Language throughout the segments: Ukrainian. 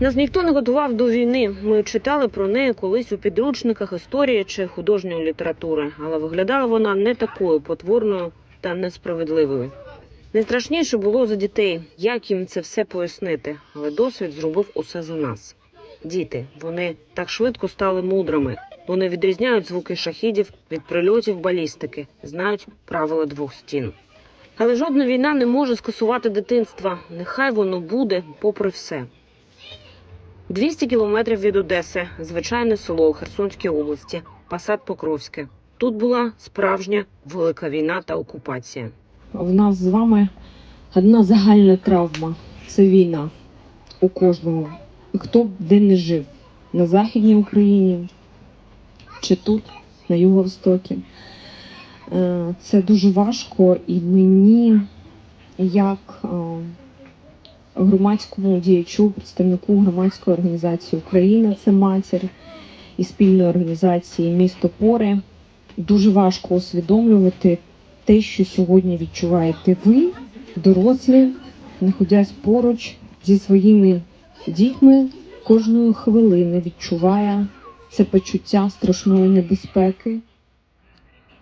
Нас ніхто не готував до війни. Ми читали про неї колись у підручниках історії чи художньої літератури, але виглядала вона не такою потворною та несправедливою. Найстрашніше було за дітей, як їм це все пояснити, але досвід зробив усе за нас. Діти, вони так швидко стали мудрими. Вони відрізняють звуки шахідів від прильотів балістики, знають правила двох стін. Але жодна війна не може скасувати дитинства. Нехай воно буде, попри все. 200 кілометрів від Одеси, звичайне село у Херсонській області, Посад Покровське. Тут була справжня велика війна та окупація. В нас з вами одна загальна травма це війна у кожного. Хто б де не жив на Західній Україні чи тут, на Юго-Востокі. Е, Це дуже важко, і мені, як е, громадському діячу, представнику громадської організації Україна, це матір і спільної організації Місто Пори, дуже важко усвідомлювати те, що сьогодні відчуваєте ви, дорослі, знаходясь поруч зі своїми дітьми, кожної хвилини відчуває це почуття страшної небезпеки.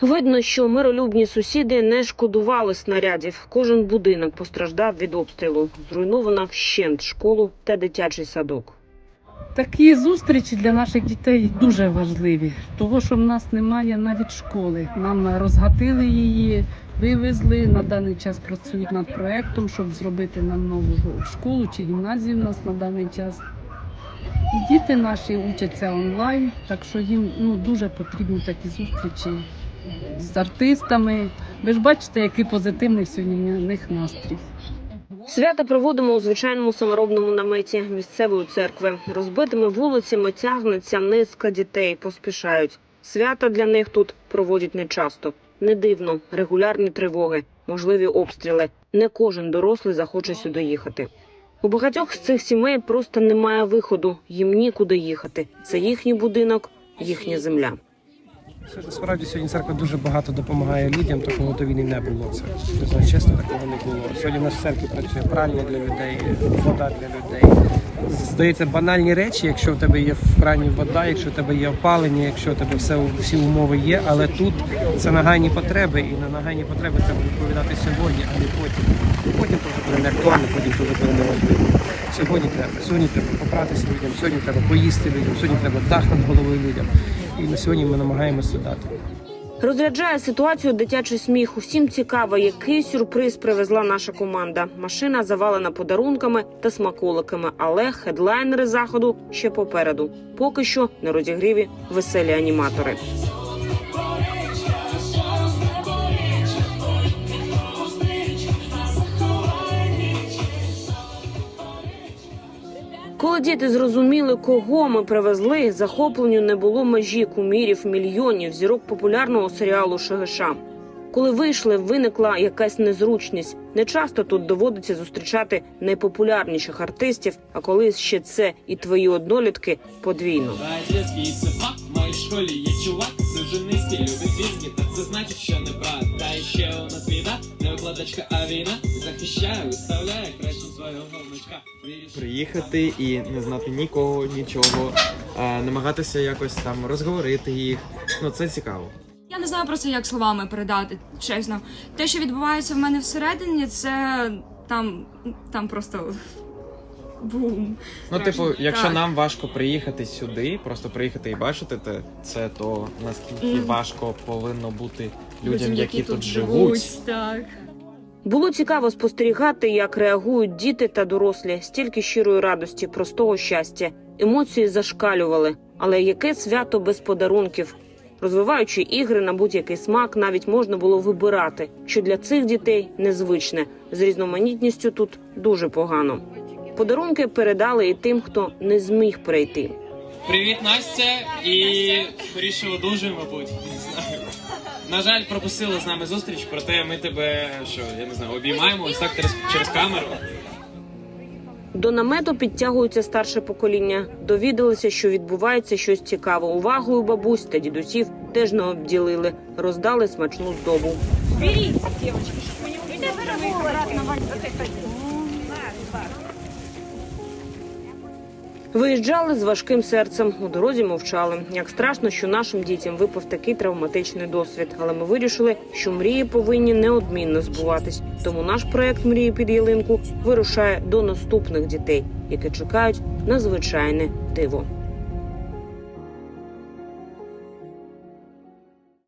Видно, що миролюбні сусіди не шкодували снарядів. Кожен будинок постраждав від обстрілу. Зруйнована вщент школу та дитячий садок. Такі зустрічі для наших дітей дуже важливі, того що в нас немає навіть школи. Нам розгатили її, вивезли. На даний час працюють над проектом, щоб зробити нам нову школу чи гімназію. У нас на даний час діти наші учаться онлайн, так що їм ну дуже потрібні такі зустрічі з артистами. Ви ж бачите, який позитивний сьогодні в них настрій. Свята проводимо у звичайному саморобному наметі місцевої церкви. Розбитими вулицями тягнеться низка дітей, поспішають. Свята для них тут проводять нечасто. Не дивно, регулярні тривоги, можливі обстріли. Не кожен дорослий захоче сюди їхати. У багатьох з цих сімей просто немає виходу, їм нікуди їхати. Це їхній будинок, їхня земля. Сьогодні, Справді сьогодні церква дуже багато допомагає людям, такого до війни не було. Це не чесно, такого не було. Сьогодні в нас в церкві працює пральня для людей, вода для людей. Здається, банальні речі, якщо в тебе є в крані вода, якщо в тебе є опалення, якщо в тебе все всі умови є, але тут це нагайні потреби, і на нагайні потреби треба відповідати сьогодні, а не потім. Потім то буде не актуально, потім то вже буде неважливо. Сьогодні треба. Сьогодні треба попратися людям, сьогодні треба поїсти людям, сьогодні треба дах над головою людям. І на сьогодні ми намагаємося дати. Розряджає ситуацію дитячий сміх. Усім цікаво, який сюрприз привезла наша команда. Машина завалена подарунками та смаколиками, але хедлайнери заходу ще попереду. Поки що на розігріві веселі аніматори. Діти зрозуміли, кого ми привезли, захопленню не було межі кумірів, мільйонів зірок популярного серіалу Шегеша. Коли вийшли, виникла якась незручність. Не часто тут доводиться зустрічати найпопулярніших артистів, а коли ще це і твої однолітки подвійно. Школі є чувак, низький, любить візки, та це значить, що не брат. Та ще у нас біда, не викладачка, а війна захищає, виставляє краще свого гомичка. Приїхати і не знати нікого, нічого, а, намагатися якось там розговорити їх. Ну це цікаво. Я не знаю просто, як словами передати, чесно. Те, що відбувається в мене всередині, це там, там просто бум. Ну, типу, якщо Так. нам важко приїхати сюди, просто приїхати і бачити те, це, то наскільки Мгм. важко повинно бути людям, які, тут живуть. Так. Було цікаво спостерігати, як реагують діти та дорослі, стільки щирої радості, простого щастя. Емоції зашкалювали. Але яке свято без подарунків? Розвиваючи ігри на будь-який смак, навіть можна було вибирати, що для цих дітей незвичне. З різноманітністю тут дуже погано. Подарунки передали і тим, хто не зміг прийти. Привіт, Настя, і скоріше одужуй, мабуть, не знаю. На жаль, пропустили з нами зустріч, проте ми тебе, що я не знаю, обіймаємо ось так через, через камеру. До намету підтягується старше покоління. Довідалися, що відбувається щось цікаве. Увагою бабусь та дідусів теж не обділили, роздали смачну здобу. Виїжджали з важким серцем. У дорозі мовчали. Як страшно, що нашим дітям випав такий травматичний досвід. Але ми вирішили, що мрії повинні неодмінно збуватись. Тому наш проект Мрії під ялинку вирушає до наступних дітей, які чекають на звичайне диво.